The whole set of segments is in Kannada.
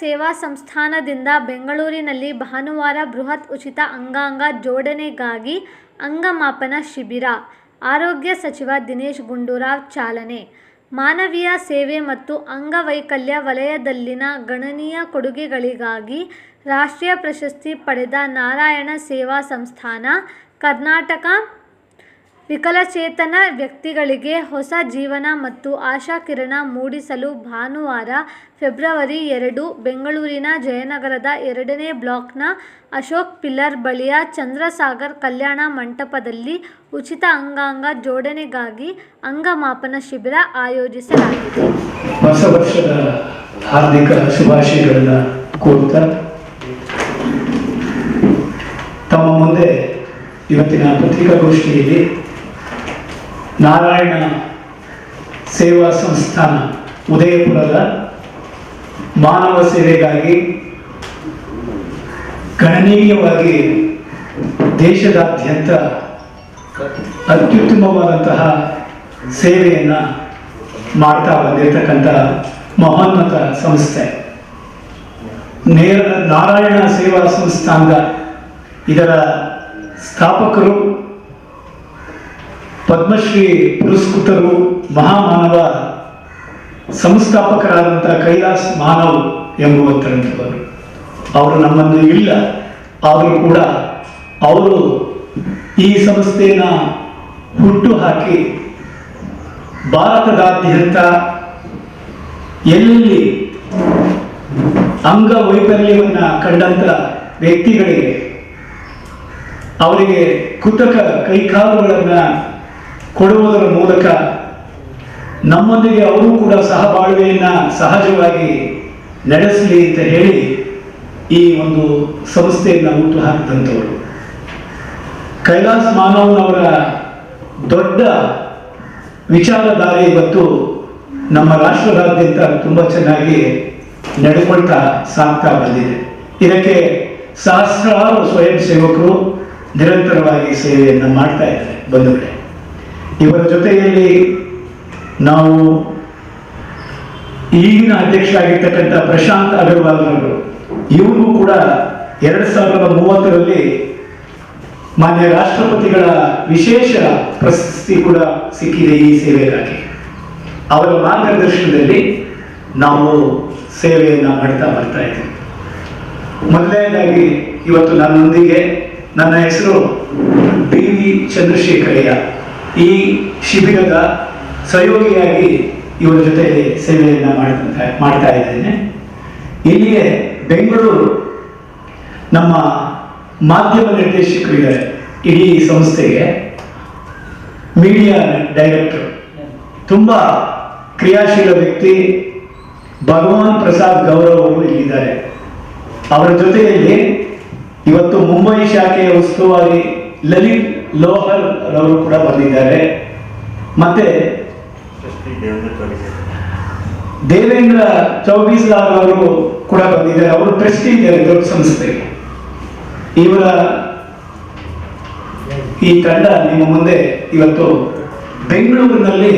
ಸೇವಾ ಸಂಸ್ಥಾನದಿಂದ ಬೆಂಗಳೂರಿನಲ್ಲಿ ಭಾನುವಾರ ಬೃಹತ್ ಉಚಿತ ಅಂಗಾಂಗ ಜೋಡಣೆಗಾಗಿ ಅಂಗಮಾಪನ ಶಿಬಿರ. ಆರೋಗ್ಯ ಸಚಿವ ದಿನೇಶ್ ಗುಂಡೂರಾವ್ ಚಾಲನೆ. ಮಾನವೀಯ ಸೇವೆ ಮತ್ತು ಅಂಗವೈಕಲ್ಯ ವಲಯದಲ್ಲಿನ ಗಣನೀಯ ಕೊಡುಗೆಗಳಿಗಾಗಿ ರಾಷ್ಟ್ರೀಯ ಪ್ರಶಸ್ತಿ ಪಡೆದ ನಾರಾಯಣ ಸೇವಾ ಸಂಸ್ಥಾನ ಕರ್ನಾಟಕ ವಿಕಲಚೇತನ ವ್ಯಕ್ತಿಗಳಿಗೆ ಹೊಸ ಜೀವನ ಮತ್ತು ಆಶಾಕಿರಣ ಮೂಡಿಸಲು ಭಾನುವಾರ, ಫೆಬ್ರವರಿ ಎರಡು, ಬೆಂಗಳೂರಿನ ಜಯನಗರದ ಎರಡನೇ ಬ್ಲಾಕ್ನ ಅಶೋಕ್ ಪಿಲ್ಲರ್ ಬಳಿಯ ಚಂದ್ರಸಾಗರ್ ಕಲ್ಯಾಣ ಮಂಟಪದಲ್ಲಿ ಉಚಿತ ಅಂಗಾಂಗ ಜೋಡಣೆಗಾಗಿ ಅಂಗಮಾಪನ ಶಿಬಿರ ಆಯೋಜಿಸಲಾಗಿದೆ. ಹೊಸ ಹಾರ್ದಿಕ ಶುಭಾಶಯಗಳನ್ನ ಕೋರುತ್ತಾ, ತಮ್ಮ ಮುಂದೆ ಇವತ್ತಿನ ಪತ್ರಿಕಾಗೋಷ್ಠಿಯಲ್ಲಿ ನಾರಾಯಣ ಸೇವಾ ಸಂಸ್ಥಾನ ಉದಯಪುರದ ಮಾನವ ಸೇವೆಗಾಗಿ ಗಣನೀಯವಾಗಿ ದೇಶದಾದ್ಯಂತ ಅತ್ಯುತ್ತಮವಾದಂತಹ ಸೇವೆಯನ್ನು ಮಾಡ್ತಾ ಬಂದಿರತಕ್ಕಂಥ ಮಹೋನ್ನತ ಸಂಸ್ಥೆ. ನೇರ ನಾರಾಯಣ ಸೇವಾ ಸಂಸ್ಥಾನದ ಇದರ ಸ್ಥಾಪಕರು ಪದ್ಮಶ್ರೀ ಪುರಸ್ಕೃತರು ಮಹಾಮಾನವ ಸಂಸ್ಥಾಪಕರಾದಂಥ ಕೈಲಾಸ್ ಮಾನವ್ ಎಂಬುವಂಥವರು ಅವರು ನಮ್ಮನ್ನು ಇಲ್ಲ, ಆದರೂ ಕೂಡ ಅವರು ಈ ಸಂಸ್ಥೆಯನ್ನು ಹುಟ್ಟು ಹಾಕಿ ಭಾರತದಾದ್ಯಂತ ಎಲ್ಲಿ ಅಂಗವೈಫಲ್ಯವನ್ನ ಕಂಡಂತ ವ್ಯಕ್ತಿಗಳಿಗೆ ಅವರಿಗೆ ಕೃತಕ ಕೈಕಾಲುಗಳನ್ನು ಕೊಡುವುದರ ಮೂಲಕ ನಮ್ಮೊಂದಿಗೆ ಅವರು ಕೂಡ ಸಹಬಾಳ್ವೆಯನ್ನ ಸಹಜವಾಗಿ ನಡೆಸಲಿ ಅಂತ ಹೇಳಿ ಈ ಒಂದು ಸಂಸ್ಥೆಯನ್ನು ಹುಟ್ಟು ಹಾಕಿದಂಥವರು. ಕೈಲಾಸ್ ಮಾನವನವರ ದೊಡ್ಡ ವಿಚಾರಧಾರೆ ಇವತ್ತು ನಮ್ಮ ರಾಷ್ಟ್ರದಾದ್ಯಂತ ತುಂಬ ಚೆನ್ನಾಗಿ ನಡ್ಕೊಳ್ತಾ ಸಾಗ್ತಾ ಬಂದಿದೆ. ಇದಕ್ಕೆ ಸಹಸ್ರಾರು ಸ್ವಯಂ ಸೇವಕರು ನಿರಂತರವಾಗಿ ಸೇವೆಯನ್ನು ಮಾಡ್ತಾ ಇದ್ದಾರೆ. ಬಂಧುಗಳೇ. ಇವರ ಜೊತೆಯಲ್ಲಿ ನಾವು ಈಗಿನ ಅಧ್ಯಕ್ಷರಾಗಿರ್ತಕ್ಕಂಥ ಪ್ರಶಾಂತ್ ಅಗರ್ವಾಲ್ ಅವರು ಇವರು ಕೂಡ ಎರಡು ಸಾವಿರದ ಮೂವತ್ತರಲ್ಲಿ ಮಾನ್ಯ ರಾಷ್ಟ್ರಪತಿಗಳ ವಿಶೇಷ ಪ್ರಶಸ್ತಿ ಕೂಡ ಸಿಕ್ಕಿದೆ ಈ ಸೇವೆಗಾಗಿ. ಅವರ ಮಾರ್ಗದರ್ಶನದಲ್ಲಿ ನಾವು ಸೇವೆಯನ್ನು ಮಾಡ್ತಾ ಬರ್ತಾ ಇದ್ದೀವಿ. ಮೊದಲನೇದಾಗಿ ಇವತ್ತು ನನ್ನೊಂದಿಗೆ ನನ್ನ ಹೆಸರು ಬಿ ವಿ ಚಂದ್ರಶೇಖರಯ್ಯ. ಈ ಶಿಬಿರದ ಸಹಯೋಗಿಯಾಗಿ ಇವರ ಜೊತೆ ಸೇವೆಯನ್ನು ಮಾಡಿದಂತ, ಮಾಡ್ತಾ ಇದ್ದೇನೆ. ಇಲ್ಲಿಗೆ ಬೆಂಗಳೂರು ನಮ್ಮ ಮಾಧ್ಯಮ ನಿರ್ದೇಶಕರಿಗೆ ಇಡೀ ಸಂಸ್ಥೆಗೆ ಮೀಡಿಯಾ ಡೈರೆಕ್ಟರ್. ತುಂಬ ಕ್ರಿಯಾಶೀಲ ವ್ಯಕ್ತಿ ಭಗವಾನ್ ಪ್ರಸಾದ್ ಗೌರವ್ ಅವರು ಇಲ್ಲಿದ್ದಾರೆ. ಅವರ ಜೊತೆಯಲ್ಲಿ ಇವತ್ತು ಮುಂಬೈ ಶಾಖೆಯ ಉಸ್ತುವಾರಿ ಲಲಿತ್ ಲೋಹರ್ ರವರು ಕೂಡ ಬಂದಿದ್ದಾರೆ. ಮತ್ತೆ ದೇವೇಂದ್ರ ಚೌಬೀಸ್ಲಾಲ್ ಅವರು ಕೂಡ ಬಂದಿದ್ದಾರೆ. ಅವರು ಟ್ರಸ್ಟಿ ಇದ್ದಾರೆ ದೊಡ್ಡ ಸಂಸ್ಥೆಗೆ ಇವರ ಈ ತಂಡ ನಿಮ್ಮ ಮುಂದೆ ಇವತ್ತು ಬೆಂಗಳೂರಿನಲ್ಲಿ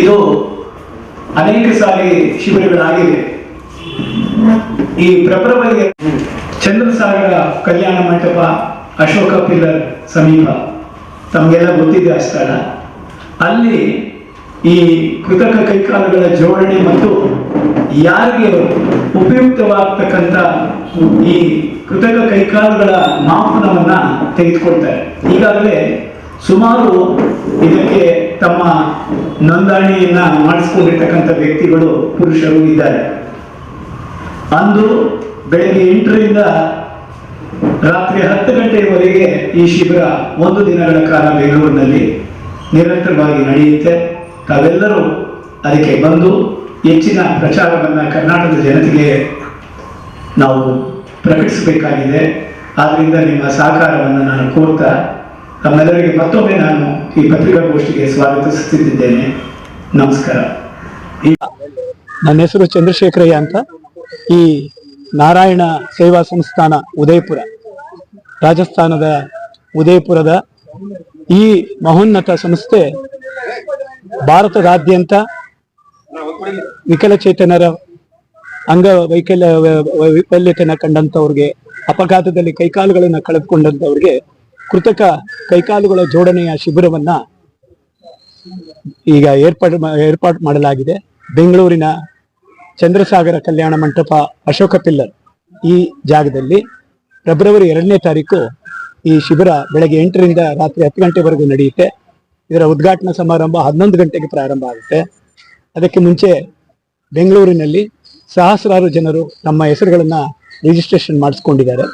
ಇದು ಅನೇಕ ಸಾರಿ ಶಿಬಿರಗಳಾಗಿವೆ. ಈ ಫೆಬ್ರವರಿಗೆ ಚಂದ್ರಸಾಗರ ಕಲ್ಯಾಣ ಮಂಟಪ ಅಶೋಕ ಪಿಲ್ಲರ್ ಸಮೀಪ. ತಮಗೆಲ್ಲ ಗೊತ್ತಿದೆ ಆ ಸ್ಥಳ. ಅಲ್ಲಿ ಈ ಕೃತಕ ಕೈಕಾಲುಗಳ ಜೋಡಣೆ ಮತ್ತು ಯಾರಿಗೆ ಉಪಯುಕ್ತವಾಗ್ತಕ್ಕಂಥ ಈ ಕೃತಕ ಕೈಕಾಲುಗಳ ಮಾಪನವನ್ನ ತೆಗೆದುಕೊಳ್ತಾರೆ. ಈಗಾಗಲೇ ಸುಮಾರು ಇದಕ್ಕೆ ತಮ್ಮ ನೋಂದಣಿಯನ್ನ ಮಾಡಿಸ್ಕೊಂಡಿರ್ತಕ್ಕಂಥ ವ್ಯಕ್ತಿಗಳು, ಪುರುಷರು ಇದ್ದಾರೆ. ಅಂದು ಬೆಳಗ್ಗೆ ಎಂಟರಿಂದ ರಾತ್ರಿ ಹತ್ತು ಗಂಟೆಯವರೆಗೆ ಈ ಶಿಬಿರ ಒಂದು ದಿನಗಳ ಕಾಲ ಬೆಂಗಳೂರಿನಲ್ಲಿ ನಿರಂತರವಾಗಿ ನಡೆಯುತ್ತೆ. ತಾವೆಲ್ಲರೂ ಅದಕ್ಕೆ ಬಂದು ಹೆಚ್ಚಿನ ಪ್ರಚಾರವನ್ನು ಕರ್ನಾಟಕದ ಜನತೆಗೆ ನಾವು ಪ್ರಕಟಿಸಬೇಕಾಗಿದೆ. ಆದ್ದರಿಂದ ನಿಮ್ಮ ಸಹಕಾರವನ್ನು ನಾನು ಕೋರ್ತಾ, ತಮ್ಮೆಲ್ಲರಿಗೆ ಮತ್ತೊಮ್ಮೆ ನಾನು ಈ ಪತ್ರಿಕಾಗೋಷ್ಠಿಗೆ ಸ್ವಾಗತಿಸುತ್ತಿದ್ದೇನೆ. ನಮಸ್ಕಾರ. ನನ್ನ ಹೆಸರು ಚಂದ್ರಶೇಖರಯ್ಯ ಅಂತ. ಈ ನಾರಾಯಣ ಸೇವಾ ಸಂಸ್ಥಾನ ಉದಯಪುರ. ರಾಜಸ್ಥಾನದ ಉದಯಪುರದ ಈ ಮಹೋನ್ನತ ಸಂಸ್ಥೆ ಭಾರತದಾದ್ಯಂತ ವಿಕಲಚೇತನರ ಅಂಗವೈಕಲ್ಯ ವೈಫಲ್ಯತೆಯನ್ನು ಕಂಡಂಥವ್ರಿಗೆ ಅಪಘಾತದಲ್ಲಿ ಕೈಕಾಲುಗಳನ್ನ ಕಳೆದುಕೊಂಡಂತವ್ರಿಗೆ ಕೃತಕ ಕೈಕಾಲುಗಳ ಜೋಡಣೆಯ ಶಿಬಿರವನ್ನ ಈಗ ಏರ್ಪಾಡು ಏರ್ಪಾಡು ಮಾಡಲಾಗಿದೆ. ಬೆಂಗಳೂರಿನ ಚಂದ್ರಸಾಗರ ಕಲ್ಯಾಣ ಮಂಟಪ ಅಶೋಕ ಪಿಲ್ಲರ್ ಈ ಜಾಗದಲ್ಲಿ. ಫೆಬ್ರವರಿ ಎರಡನೇ ತಾರೀಕು ಈ ಶಿಬಿರ ಬೆಳಗ್ಗೆ ಎಂಟರಿಂದ ರಾತ್ರಿ ಹತ್ತು ಗಂಟೆವರೆಗೂ ನಡೆಯುತ್ತೆ. ಇದರ ಉದ್ಘಾಟನಾ ಸಮಾರಂಭ ಹನ್ನೊಂದು ಗಂಟೆಗೆ ಪ್ರಾರಂಭ ಆಗುತ್ತೆ. ಅದಕ್ಕೆ ಮುಂಚೆ ಬೆಂಗಳೂರಿನಲ್ಲಿ ಸಹಸ್ರಾರು ಜನರು ತಮ್ಮ ಹೆಸರುಗಳನ್ನು ರಿಜಿಸ್ಟ್ರೇಷನ್ ಮಾಡಿಸ್ಕೊಂಡಿದ್ದಾರೆ.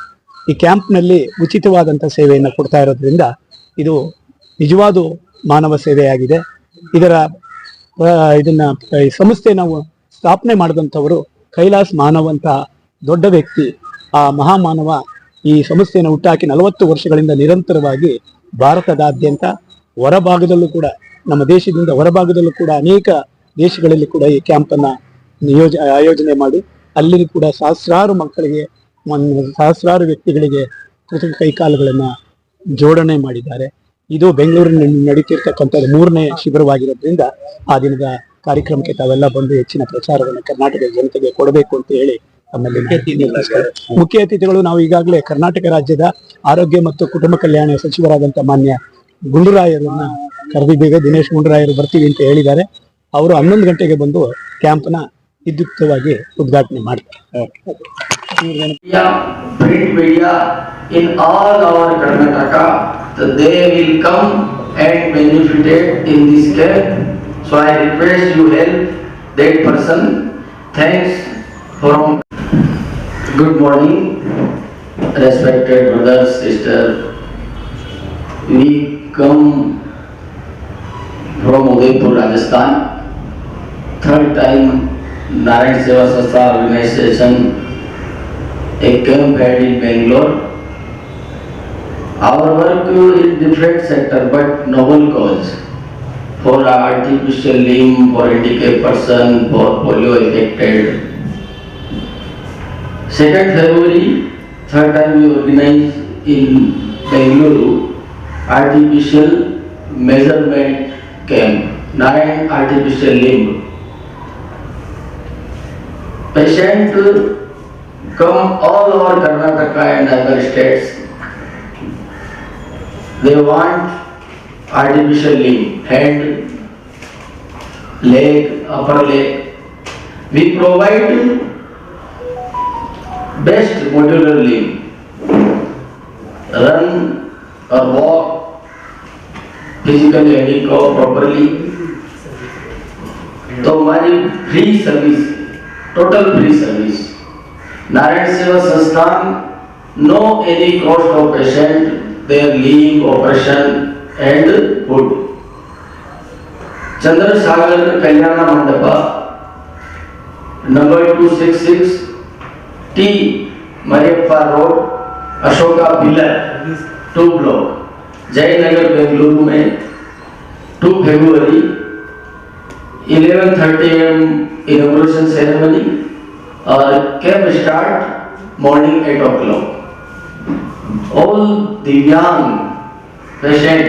ಈ ಕ್ಯಾಂಪ್ನಲ್ಲಿ ಉಚಿತವಾದಂಥ ಸೇವೆಯನ್ನು ಕೊಡ್ತಾ ಇರೋದ್ರಿಂದ ಇದು ನಿಜವಾದ ಮಾನವ ಸೇವೆಯಾಗಿದೆ. ಇದರ ಇದನ್ನು ಈ ಸಂಸ್ಥೆ ನಾವು ಸ್ಥಾಪನೆ ಮಾಡಿದಂಥವರು ಕೈಲಾಸ್ ಮಾನವ ಅಂತ ದೊಡ್ಡ ವ್ಯಕ್ತಿ, ಆ ಮಹಾಮಾನವ ಈ ಸಮಸ್ಯೆಯನ್ನು ಹುಟ್ಟಾಕಿ ನಲವತ್ತು ವರ್ಷಗಳಿಂದ ನಿರಂತರವಾಗಿ ಭಾರತದಾದ್ಯಂತ ಹೊರಭಾಗದಲ್ಲೂ ಕೂಡ, ನಮ್ಮ ದೇಶದಿಂದ ಹೊರಭಾಗದಲ್ಲೂ ಕೂಡ ಅನೇಕ ದೇಶಗಳಲ್ಲಿ ಕೂಡ ಈ ಕ್ಯಾಂಪ್ ಅನ್ನ ನಿಯೋಜ, ಆಯೋಜನೆ ಮಾಡಿ ಅಲ್ಲಿ ಕೂಡ ಸಹಸ್ರಾರು ಮಕ್ಕಳಿಗೆ ಸಹಸ್ರಾರು ವ್ಯಕ್ತಿಗಳಿಗೆ ಕೃತಕ ಕೈಕಾಲುಗಳನ್ನ ಜೋಡಣೆ ಮಾಡಿದ್ದಾರೆ. ಇದು ಬೆಂಗಳೂರಿನಲ್ಲಿ ನಡೀತಿರ್ತಕ್ಕಂಥದ್ದು ಮೂರನೇ ಶಿಬಿರವಾಗಿರೋದ್ರಿಂದ ಆ ದಿನದ ಕಾರ್ಯಕ್ರಮಕ್ಕೆ ತಾವೆಲ್ಲ ಬಂದು ಹೆಚ್ಚಿನ ಪ್ರಚಾರವನ್ನು ಕರ್ನಾಟಕದ ಜನತೆಗೆ ಕೊಡಬೇಕು ಅಂತ ಹೇಳಿ ತಮ್ಮಲ್ಲಿ ಅತಿಥಿ ಮುಖ್ಯ ಅತಿಥಿಗಳು ನಾವು ಈಗಾಗಲೇ ಕರ್ನಾಟಕ ರಾಜ್ಯದ ಆರೋಗ್ಯ ಮತ್ತು ಕುಟುಂಬ ಕಲ್ಯಾಣ ಸಚಿವರಾದಂತ ಮಾನ್ಯ ಗುಂಡೂರಾಯರನ್ನ ಕರೆದಿದ್ದೇವೆ. ದಿನೇಶ್ ಗುಂಡೂರಾಯರು ಬರ್ತೀವಿ ಅಂತ ಹೇಳಿದ್ದಾರೆ. ಅವರು ಹನ್ನೊಂದು ಗಂಟೆಗೆ ಬಂದು ಕ್ಯಾಂಪ್ನ ವಿದ್ಯುಕ್ತವಾಗಿ ಉದ್ಘಾಟನೆ ಮಾಡ್ತಾರೆ. From. Good morning, respected brothers, sister. We come from Udaipur, Rajasthan. Third time Narayan Seva Sastha organization a camp held in Bangalore. Our work in different sector but noble cause for artificial limb, for handicapped person, for polio affected. Second February, third time we organized in Bangalore artificial measurement camp, nine artificial limb. Patient come all over Karnataka and other states. They want artificial limb, hand, leg, upper leg. We provide best limb. Run or walk, physically handicap properly. तो हमारी free service total free service Narayan Seva Sansthan no any cost of patient their live operation and food Chandrasagar Kalyan Mandap number two six six T, Mareppa road, Ashoka pillar two block, Jayanagar, Bengaluru में two February eleven thirty AM inauguration ceremony और camp start morning eight o'clock. All दिव्यांग पेशेंट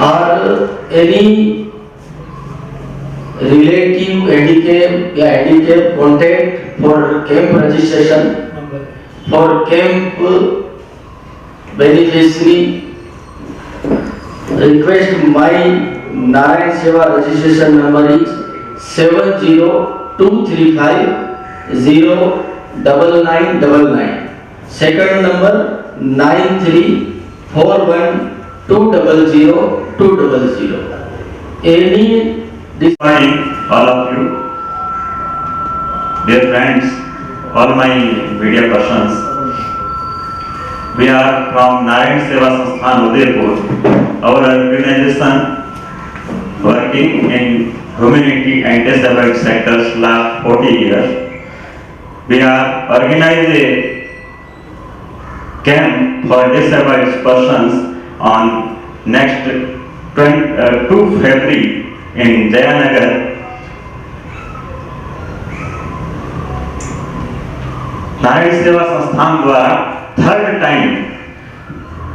और एनी रिलेटिव, एडिकेप या handicap, contact for camp registration for camp beneficiary request my Narayan Seva registration number is seven zero two three five zero double nine double nine. Second number nine three four one two double zero two double zero. Any dis- morning, all of you. Dear friends, all my media persons. We are from Narayan Seva Sansthan Udaipur. Our organization working in humanity and disabled sectors last 40 years. We are organizing camp for disabled persons on next 20, uh, 2 February in Jayanagar. Narayan Seva Sansthan द्वारा थर्ड टाइम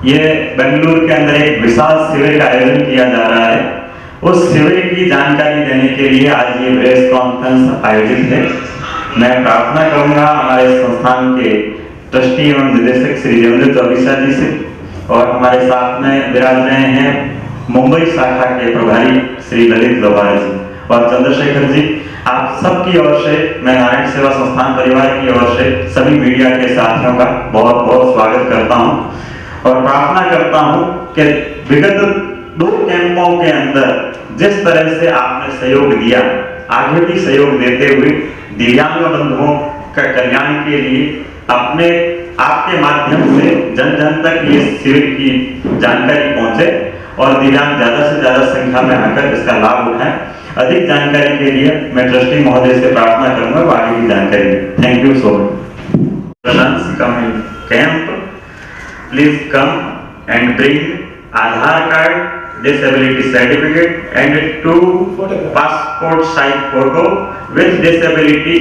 ये बेंगलुरु के अंदर एक विशाल शिविर का आयोजन किया जा रहा है। उस शिविर की जानकारी देने के लिए आज ये प्रेस कॉन्फ्रेंस आयोजित है। मैं प्रार्थना करूँगा हमारे संस्थान के ट्रस्टी एवं निदेशक श्री देवेंद्र चौबीसा जी से और हमारे साथ में विराज रहे हैं मुंबई शाखा के प्रभारी श्री ललित लोहारा जी और चंद्रशेखर जी। आप सबकी ओर से, मैं नारायण सेवा संस्थान परिवार की ओर से सभी मीडिया के साथियों का बहुत बहुत स्वागत करता हूँ। और प्रार्थना करता हूँ कि विगत दो कैंपों के अंदर जिस तरह से आपने सहयोग दिया, आगे भी सहयोग देते हुए दिव्यांग बंधुओं का कल्याण के लिए अपने, आपके माध्यम से जन जन तक ये शिविर की जानकारी पहुँचे और दिव्यांग ज़्यादा से ज़्यादा संख्या में आकर इसका लाभ उठाएँ। अधिक जानकारी के लिए मैं ट्रस्टी महोदय से प्रार्थना करूँगा आगे की जानकारी। Thank you so much camp please come and bring Aadhaar card disability certificate and two passport size photo with disability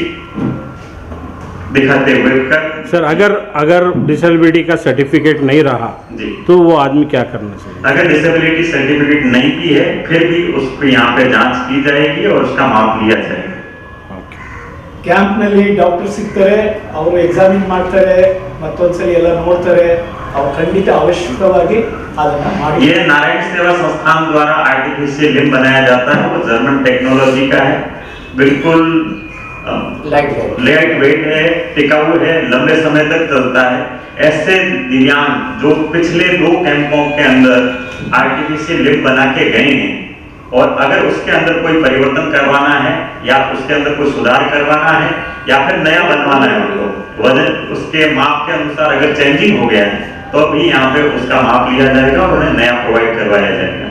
दिखाते हुए कर सर अगर अगर डिसेबिलिटी का सर्टिफिकेट नहीं रहा जी तो वो आदमी क्या करना चाहिए अगर डिसेबिलिटी सर्टिफिकेट नहीं की है फिर भी उसको यहाँ पे जांच की जाएगी और उसका माप लिया जाएगा ಓಕೆ ಕ್ಯಾಂಪ್ನಲ್ಲಿ ಡಾಕ್ಟರ್ ಸಿಗ್ತಾರೆ ಅವರು ಎಕ್ಸಾಮಿನ್ ಮಾಡ್ತಾರೆ ಮತ್ತೊಂದ್ಸಲಿ ಎಲ್ಲ ನೋಡ್ತಾರೆ ಅವ್ರು ಖಂಡಿತ ಅವಶ್ಯಕವಾಗಿ ಅದನ್ನ ಮಾಡಿ ये नारायण सेवा संस्थान द्वारा आर्टिफिशियल लिम्ब बनाया जाता है वो जर्मन टेक्नोलॉजी का है बिल्कुल लाइट लाइट वेट है टिकाऊ है लंबे समय तक चलता है। ऐसे दिव्यांग जो पिछले दो कैंपों के अंदर आर्टिफिशियल लिम्ब बना के गए हैं और अगर उसके अंदर कोई परिवर्तन करवाना है या उसके अंदर कोई सुधार करवाना है या फिर नया बनवाना है उनको वज़न उसके माप के अनुसार अगर चेंजिंग हो गया है तो भी यहाँ पे उसका माप लिया जाएगा और उन्हें नया प्रोवाइड करवाया जाएगा।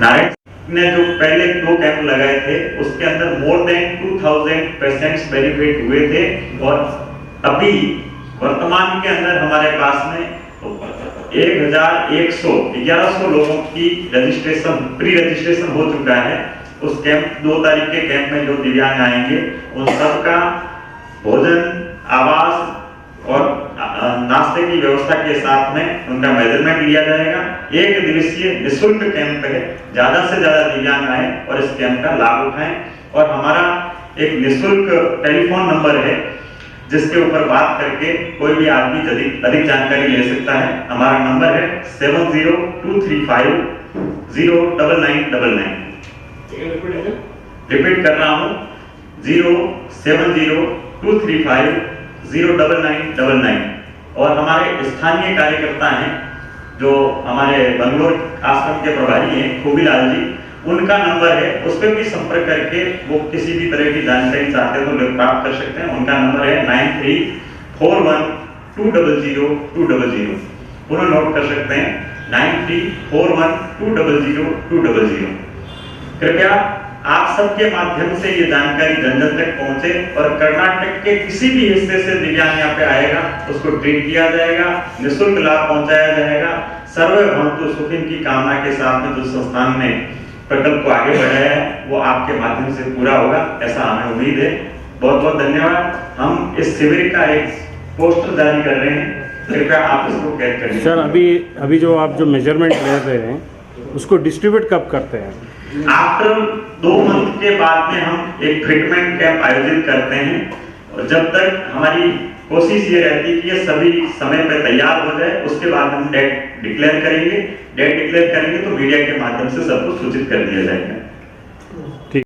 नारायण ने जो पहले दो कैंप लगाए थे, उसके अंदर मोर देन 2000 पेशेंट्स बेनिफिट हुए थे और अभी वर्तमान के अंदर हमारे पास में एक हज़ार एक सौ ग्यारह सौ लोगों की रजिस्ट्रेशन प्री रजिस्ट्रेशन हो चुका है। उस कैंप दो तारीख के कैंप में जो दिव्यांग आएँगे, उन सबका भोजन, आवास और नाश्ते की व्यवस्था के साथ में उनका मेज़रमेंट लिया जाएगा। एक दिवसीय निःशुल्क कैंप है। ज़्यादा से ज़्यादा दिव्यांग आए और इस कैंप का लाभ उठाएँ। और हमारा एक निःशुल्क टेलीफोन नंबर है, जिसके ऊपर बात करके कोई भी आदमी अधिक अधिक जानकारी ले सकता है। हमारा नंबर है seven zero two three five zero double nine double nine. Repeat कर रहा हूँ। Zero seven zero two three five zero double nine double nine. और हमारे स्थानीय कार्यकर्ता हैं, जो हमारे बंगलोर आश्रम के प्रभारी हैं खूबीलाल जी, उनका नंबर है, उस पर भी संपर्क करके वो किसी भी तरह की जानकारी चाहते हो तो प्राप्त कर सकते हैं। उनका नंबर है nine three four one two double zero two double zero. पुनः नोट कर सकते हैं, nine three four one two double zero two double zero. कृपया आप सबके माध्यम से ये जानकारी जन जन तक पहुँचे और कर्नाटक के किसी भी हिस्से से दिव्यांग यहाँ पे आएगा, उसको ट्रीट किया जाएगा, निशुल्क लाभ पहुँचाया जाएगा। सर्वे भवंतु सुखिन की कामना के साथ में जो संस्थान ने प्रकल्प को आगे बढ़ाया है, वो आपके माध्यम से पूरा होगा, ऐसा हमें उम्मीद है। बहुत बहुत धन्यवाद। हम इस शिविर का एक पोस्टर जारी कर रहे हैं। कृपया आप इसको कैद करिए सर, अभी अभी जो आप जो मेज़रमेंट ले रहे हैं, उसको डिस्ट्रीब्यूट कब करते हैं? आफ्टर दो मंथ के बाद में हम एक ट्रीटमेंट कैंप आयोजित करते हैं। और जब तक हमारी कोशिश ये रहती है कि ये सभी समय पर तैयार हो जाए, उसके बाद हम डेट डिक्लेयर करेंगे। डेट डिक्लेयर करेंगे तो मीडिया के माध्यम से सबको सूचित कर दिया जाएगा।